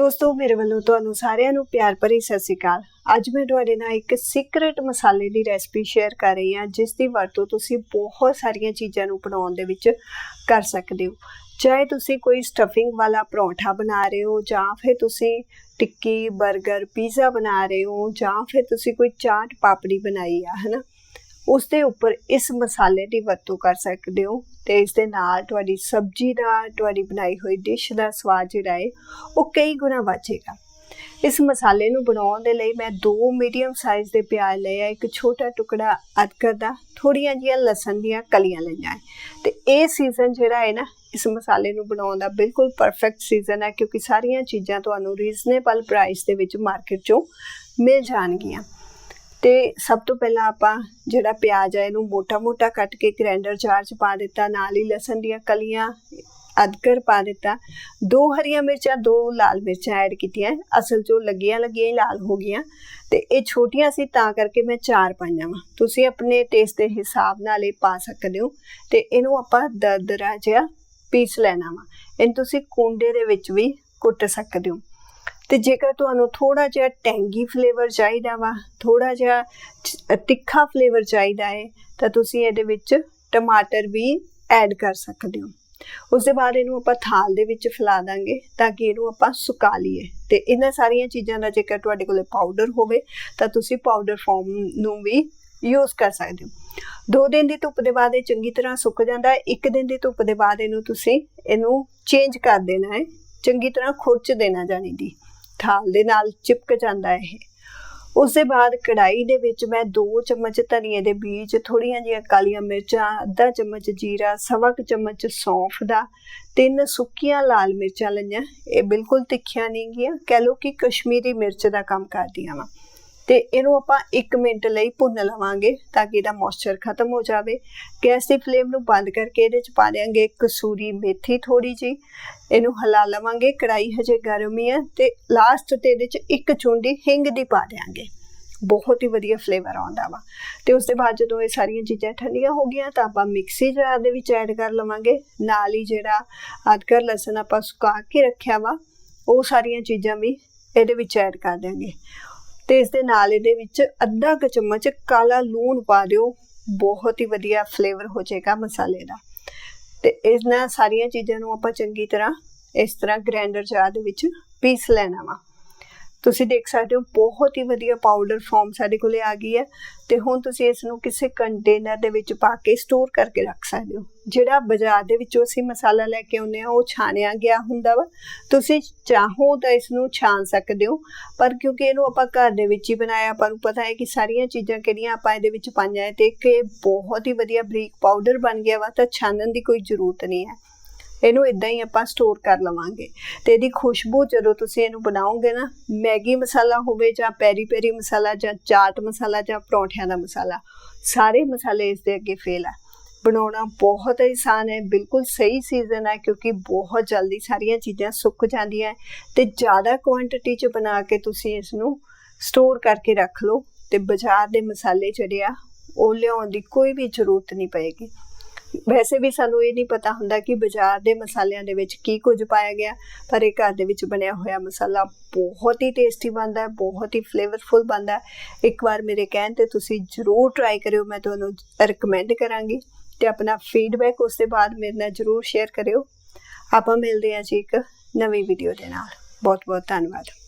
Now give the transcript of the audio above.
ਦੋਸਤੋ, ਮੇਰੇ ਵੱਲੋਂ ਤੁਹਾਨੂੰ ਸਾਰਿਆਂ ਨੂੰ ਪਿਆਰ ਭਰੀ ਸਤਿ ਸ਼੍ਰੀ ਅਕਾਲ। ਅੱਜ ਮੈਂ ਤੁਹਾਡੇ ਨਾਲ ਇੱਕ ਸੀਕ੍ਰੇਟ ਮਸਾਲੇ ਦੀ ਰੈਸਪੀ ਸ਼ੇਅਰ ਕਰ ਰਹੀ ਹਾਂ, ਜਿਸ ਦੀ ਵਰਤੋਂ ਤੁਸੀਂ ਬਹੁਤ ਸਾਰੀਆਂ ਚੀਜ਼ਾਂ ਨੂੰ ਬਣਾਉਣ ਦੇ ਵਿੱਚ ਕਰ ਸਕਦੇ ਹੋ। ਚਾਹੇ ਤੁਸੀਂ ਕੋਈ ਸਟਫਿੰਗ ਵਾਲਾ ਪਰੌਂਠਾ ਬਣਾ ਰਹੇ ਹੋ, ਜਾਂ ਫਿਰ ਤੁਸੀਂ ਟਿੱਕੀ 버ਗਰ ਪੀਜ਼ਾ ਬਣਾ ਰਹੇ ਹੋ, ਜਾਂ ਫਿਰ ਤੁਸੀਂ ਕੋਈ ਚਾਟ ਪਾਪੜੀ ਬਣਾਈ ਆ, ਹਨਾ? ਉਸ ਦੇ ਉੱਪਰ ਇਸ ਮਸਾਲੇ ਦੀ ਵਰਤੋਂ ਕਰ ਸਕਦੇ ਹੋ ਤੇ ਇਸ ਦੇ ਨਾਲ ਤੁਹਾਡੀ ਸਬਜ਼ੀ ਦਾ, ਤੁਹਾਡੀ ਬਣਾਈ ਹੋਈ ਡਿਸ਼ ਦਾ ਸਵਾਦ ਜਿਹੜਾ ਹੈ, ਉਹ ਕਈ ਗੁਣਾ ਵਧੇਗਾ ਇਸ ਮਸਾਲੇ ਨੂੰ ਬਣਾਉਣ ਦੇ ਲਈ ਮੈਂ ਦੋ ਮੀਡੀਅਮ ਸਾਈਜ਼ ਦੇ ਪਿਆਜ਼ ਲਏ ਆ, ਇੱਕ ਛੋਟਾ ਟੁਕੜਾ ਅਦਰਕ ਦਾ ਥੋੜੀਆਂ ਜੀਆਂ ਲਸਣ ਦੀਆਂ ਕਲੀਆਂ ਲਈਆਂ ਹੈ। ਤੇ ਇਹ ਸੀਜ਼ਨ ਜਿਹੜਾ ਹੈ ਨਾ, ਇਸ ਮਸਾਲੇ ਨੂੰ ਬਣਾਉਣ ਦਾ ਬਿਲਕੁਲ ਪਰਫੈਕਟ ਸੀਜ਼ਨ ਹੈ ਕਿਉਂਕਿ ਸਾਰੀਆਂ ਚੀਜ਼ਾਂ ਤੁਹਾਨੂੰ ਰੀਜ਼ਨੇਬਲ ਪ੍ਰਾਈਸ ਦੇ ਵਿੱਚ ਮਾਰਕੀਟ 'ਚੋਂ ਮਿਲ ਜਾਣਗੀਆਂ ਤੇ ਸਭ ਤੋਂ ਪਹਿਲਾਂ ਆਪਾਂ ਜਿਹੜਾ ਪਿਆਜ਼ ਹੈ ਇਹਨੂੰ ਮੋਟਾ-ਮੋਟਾ ਕੱਟ ਕੇ ਗ੍ਰਾਈਂਡਰ ਜਾਰ 'ਚ ਪਾ ਦਿੱਤਾ, ਨਾਲ ਹੀ ਲਸਣ ਦੀਆਂ ਕਲੀਆਂ ਅਦਰਕ ਪਾ ਦਿੱਤਾ। ਦੋ ਹਰੀਆਂ ਮਿਰਚਾਂ, ਦੋ ਲਾਲ ਮਿਰਚਾਂ ਐਡ ਕੀਤੀਆਂ। ਅਸਲ 'ਚੋਂ ਲੱਗੀਆਂ ਲੱਗੀਆਂ ਹੀ ਲਾਲ ਹੋ ਗਈਆਂ। ਤੇ ਇਹ ਛੋਟੀਆਂ ਸੀ, ਤਾਂ ਕਰਕੇ ਮੈਂ ਚਾਰ ਪਾਈਆਂ ਵਾ। ਤੁਸੀਂ ਆਪਣੇ ਟੇਸਟ ਦੇ ਹਿਸਾਬ ਨਾਲ ਇਹ ਪਾ ਸਕਦੇ ਹੋ। ਤੇ ਇਹਨੂੰ ਆਪਾਂ ਦਰਦਰਾ ਜਿਹਾ ਪੀਸ ਲੈਣਾ ਵਾ। ਇਹਨੂੰ ਤੁਸੀਂ ਕੁੰਡੇ ਦੇ ਵਿੱਚ ਵੀ ਕੁੱਟ ਸਕਦੇ ਹੋ। ਤੇ ਜੇਕਰ ਤੁਹਾਨੂੰ ਥੋੜਾ ਜਿਹਾ ਟੈਂਗੀ ਫਲੇਵਰ ਚਾਹੀਦਾ ਵਾ ਥੋੜਾ ਜਿਹਾ ਤਿੱਖਾ ਫਲੇਵਰ ਚਾਹੀਦਾ ਹੈ ਤਾਂ ਤੁਸੀਂ ਇਹਦੇ ਵਿੱਚ ਟਮਾਟਰ ਵੀ ਐਡ ਕਰ ਸਕਦੇ ਹੋ। ਉਸ ਦੇ ਬਾਅਦ ਇਹਨੂੰ ਆਪਾਂ ਥਾਲ ਦੇ ਵਿੱਚ ਫੈਲਾ ਦਾਂਗੇ ਤਾਂ ਕਿ ਇਹਨੂੰ ਆਪਾਂ ਸੁਕਾ ਲਈਏ। ਤੇ ਇਹਨਾਂ ਸਾਰੀਆਂ ਚੀਜ਼ਾਂ ਦਾ ਜੇਕਰ ਤੁਹਾਡੇ ਕੋਲੇ ਪਾਊਡਰ ਹੋਵੇ, ਤਾਂ ਤੁਸੀਂ ਪਾਊਡਰ ਫਾਰਮ ਨੂੰ ਵੀ ਯੂਜ਼ ਕਰ ਸਕਦੇ ਹੋ। ਦੋ ਦਿਨ ਦੀ ਧੁੱਪ ਦੇ ਬਾਅਦ ਇਹ ਚੰਗੀ ਤਰ੍ਹਾਂ ਸੁੱਕ ਜਾਂਦਾ ਹੈ ਇੱਕ ਦਿਨ ਦੀ ਧੁੱਪ ਦੇ ਬਾਅਦ ਇਹਨੂੰ ਤੁਸੀਂ ਇਹਨੂੰ ਚੇਂਜ ਕਰ ਦੇਣਾ ਹੈ ਚੰਗੀ ਤਰ੍ਹਾਂ ਖੁਰਚ ਦੇਣਾ ਜਾਣੀ ਦੀ। ਥਾਲ ਦੇ ਨਾਲ ਚਿਪਕ ਜਾਂਦਾ ਹੈ ਇਹ। ਉਸ ਦੇ ਬਾਅਦ ਕੜਾਈ ਦੇ ਵਿੱਚ ਮੈਂ 2 ਚਮਚ ਧਨੀਏ ਦੇ ਬੀਜ ਥੋੜੀਆਂ ਜਿਹੀਆਂ ਕਾਲੀਆਂ ਮਿਰਚਾਂ, ਅੱਧਾ ਚਮਚ ਜੀਰਾ, ਸਵਾ ਕੁ ਚਮਚ ਸੌਂਫ ਦਾ, ਤਿੰਨ ਸੁੱਕੀਆਂ ਲਾਲ ਮਿਰਚਾਂ ਲਈਆਂ। ਇਹ ਬਿਲਕੁਲ ਤਿੱਖੀਆਂ ਨਹੀਂ ਗੀਆਂ, ਕਹਿ ਲਓ ਕਿ ਕਸ਼ਮੀਰੀ ਮਿਰਚ ਦਾ ਕੰਮ ਕਰਦੀਆਂ ਵਾ। ਤੇ ਇਹਨੂੰ ਆਪਾਂ 1 ਮਿੰਟ ਲਈ ਭੁੰਨ ਲਵਾਂਗੇ ਤਾਂ ਕਿ ਇਹਦਾ ਮੋਇਸਚਰ ਖਤਮ ਹੋ ਜਾਵੇ। ਗੈਸ ਦੀ ਫਲੇਮ ਨੂੰ ਬੰਦ ਕਰਕੇ ਇਹਦੇ ਚ ਪਾ ਦਿਆਂਗੇ ਕਸੂਰੀ ਮੇਥੀ ਥੋੜੀ ਜੀ ਇਹਨੂੰ ਹਿਲਾ ਲਵਾਂਗੇ ਕੜਾਈ ਹਜੇ ਗਰਮ ਹੀ ਹੈ ਤੇ ਲਾਸਟ ਤੇ ਇਹਦੇ ਚ ਇੱਕ ਚੁੰਡੀ ਹਿੰਗ ਦੀ ਪਾ ਦਿਆਂਗੇ। ਬਹੁਤ ਹੀ ਵਧੀਆ ਫਲੇਵਰ ਆਉਂਦਾ ਵਾ। ਤੇ ਉਸ ਦੇ ਬਾਅਦ ਜਦੋਂ ਇਹ ਸਾਰੀਆਂ ਚੀਜ਼ਾਂ ਠੰਡੀਆਂ ਹੋ ਗਈਆਂ ਤਾਂ ਆਪਾਂ ਮਿਕਸੀ ਜਾਰ ਦੇ ਵਿੱਚ ਐਡ ਕਰ ਲਵਾਂਗੇ। ਨਾਲ ਹੀ ਜਿਹੜਾ ਅਦਰਕ ਲਸਣ ਆਪਾਂ ਸੁਕਾ ਕੇ ਰੱਖਿਆ ਵਾ, ਉਹ ਸਾਰੀਆਂ ਚੀਜ਼ਾਂ ਵੀ ਇਹਦੇ ਵਿੱਚ ਐਡ ਕਰ ਦਿਆਂਗੇ। ਤੇ ਇਸ ਦੇ ਨਾਲ ਇਹਦੇ ਵਿੱਚ ਅੱਧਾ ਕੁ ਚਮਚ ਕਾਲਾ ਲੂਣ ਪਾ ਦਿਓ। ਬਹੁਤ ਹੀ ਵਧੀਆ ਫਲੇਵਰ ਹੋ ਜਾਏਗਾ ਮਸਾਲੇ ਦਾ। ਤੇ ਨਾਲ ਸਾਰੀਆਂ ਚੀਜ਼ਾਂ ਨੂੰ ਆਪਾਂ ਚੰਗੀ ਤਰ੍ਹਾਂ ਇਸ ਤਰ੍ਹਾਂ ਗ੍ਰਾਈਂਡਰ ਜਾਰ ਦੇ ਵਿੱਚ ਪੀਸ ਲੈਣਾ ਵਾ। ਤੁਸੀਂ ਦੇਖ ਸਕਦੇ ਹੋ, ਬਹੁਤ ਹੀ ਵਧੀਆ ਪਾਊਡਰ ਫਾਰਮ ਸਾਡੇ ਕੋਲੇ ਆ ਗਈ ਹੈ ਤੇ ਹੁਣ ਤੁਸੀਂ ਇਸ ਨੂੰ ਕਿਸੇ ਕੰਟੇਨਰ ਦੇ ਵਿੱਚ ਪਾ ਕੇ ਸਟੋਰ ਕਰਕੇ ਰੱਖ ਸਕਦੇ ਹੋ। ਜਿਹੜਾ ਬਾਜ਼ਾਰ ਦੇ ਵਿੱਚੋਂ ਅਸੀਂ ਮਸਾਲਾ ਲੈ ਕੇ ਆਉਂਦੇ ਆ ਉਹ ਛਾਣਿਆ ਗਿਆ ਹੁੰਦਾ ਵਾ। ਤੁਸੀਂ ਚਾਹੋ ਤਾਂ ਇਸ ਨੂੰ ਛਾਣ ਸਕਦੇ ਹੋ, ਪਰ ਕਿਉਂਕਿ ਇਹਨੂੰ ਆਪਾਂ ਘਰ ਦੇ ਵਿੱਚ ਹੀ ਬਣਾਇਆ, ਆਪਾਂ ਨੂੰ ਪਤਾ ਹੈ ਕਿ ਸਾਰੀਆਂ ਚੀਜ਼ਾਂ ਕਿਹੜੀਆਂ ਆਪਾਂ ਇਹਦੇ ਵਿੱਚ ਪਾਈਆਂ ਹੈ ਤੇ ਇੱਕ ਬਹੁਤ ਹੀ ਵਧੀਆ ਬਰੀਕ ਪਾਊਡਰ ਬਣ ਗਿਆ ਵਾ, ਤਾਂ ਛਾਣਨ ਦੀ ਕੋਈ ਜ਼ਰੂਰਤ ਨਹੀਂ ਹੈ। ਇਹਨੂੰ ਇਦਾਂ ਹੀ ਆਪਾਂ ਸਟੋਰ ਕਰ ਲਵਾਂਗੇ। ਤੇ ਇਹਦੀ ਖੁਸ਼ਬੂ ਜਦੋਂ ਤੁਸੀਂ ਇਹਨੂੰ ਬਣਾਓਗੇ ਨਾ, ਮੈਗੀ ਮਸਾਲਾ ਹੋਵੇ ਜਾਂ ਪੈਰੀ ਪੈਰੀ ਮਸਾਲਾ ਜਾਂ ਚਾਟ ਮਸਾਲਾ ਜਾਂ ਪਰੌਂਠਿਆਂ ਦਾ ਮਸਾਲਾ, ਸਾਰੇ ਮਸਾਲੇ ਇਸ ਦੇ ਅੱਗੇ ਫੇਲ ਆ। ਬਣਾਉਣਾ ਬਹੁਤ ਆਸਾਨ ਹੈ, ਬਿਲਕੁਲ ਸਹੀ ਸੀਜ਼ਨ ਹੈ ਕਿਉਂਕਿ ਬਹੁਤ ਜਲਦੀ ਸਾਰੀਆਂ ਚੀਜ਼ਾਂ ਸੁੱਕ ਜਾਂਦੀਆਂ ਹੈ ਤੇ ਜ਼ਿਆਦਾ ਕੁਆਂਟੀਟੀ ਚ ਬਣਾ ਕੇ ਤੁਸੀਂ ਇਸ ਨੂੰ ਸਟੋਰ ਕਰਕੇ ਰੱਖ ਲਓ ਤੇ ਬਾਜ਼ਾਰ ਦੇ ਮਸਾਲੇ ਜਿਹੜੇ ਆ, ਉਹ ਲਿਆਉਣ ਦੀ ਕੋਈ ਵੀ ਜ਼ਰੂਰਤ ਨਹੀਂ ਪਏਗੀ। ਵੈਸੇ ਵੀ ਸਾਨੂੰ ਇਹ ਨਹੀਂ ਪਤਾ ਹੁੰਦਾ ਕਿ ਬਾਜ਼ਾਰ ਦੇ ਮਸਾਲਿਆਂ ਦੇ ਵਿੱਚ ਕੀ ਕੁਝ ਪਾਇਆ ਗਿਆ, ਪਰ ਇਹ ਘਰ ਦੇ ਵਿੱਚ ਬਣਿਆ ਹੋਇਆ ਮਸਾਲਾ ਬਹੁਤ ਹੀ ਟੇਸਟੀ ਬਣਦਾ ਹੈ ਬਹੁਤ ਹੀ ਫਲੇਵਰਫੁਲ ਬਣਦਾ। ਹੈ ਇੱਕ ਵਾਰ ਮੇਰੇ ਕਹਿਣ ਤੇ ਤੁਸੀਂ ਜ਼ਰੂਰ ਟਰਾਈ ਕਰਿਓ, ਮੈਂ ਤੁਹਾਨੂੰ ਰეკਮੈਂਡ ਕਰਾਂਗੀ ਤੇ ਆਪਣਾ ਫੀਡਬੈਕ ਉਸ ਦੇ ਬਾਅਦ ਮੇਰੇ ਨਾਲ ਜ਼ਰੂਰ ਸ਼ੇਅਰ ਕਰਿਓ। ਆਪਾਂ ਮਿਲਦੇ ਹਾਂ ਜੀ ਇੱਕ ਨਵੀਂ ਵੀਡੀਓ ਦੇ ਨਾਲ। ਬਹੁਤ ਬਹੁਤ ਧੰਨਵਾਦ।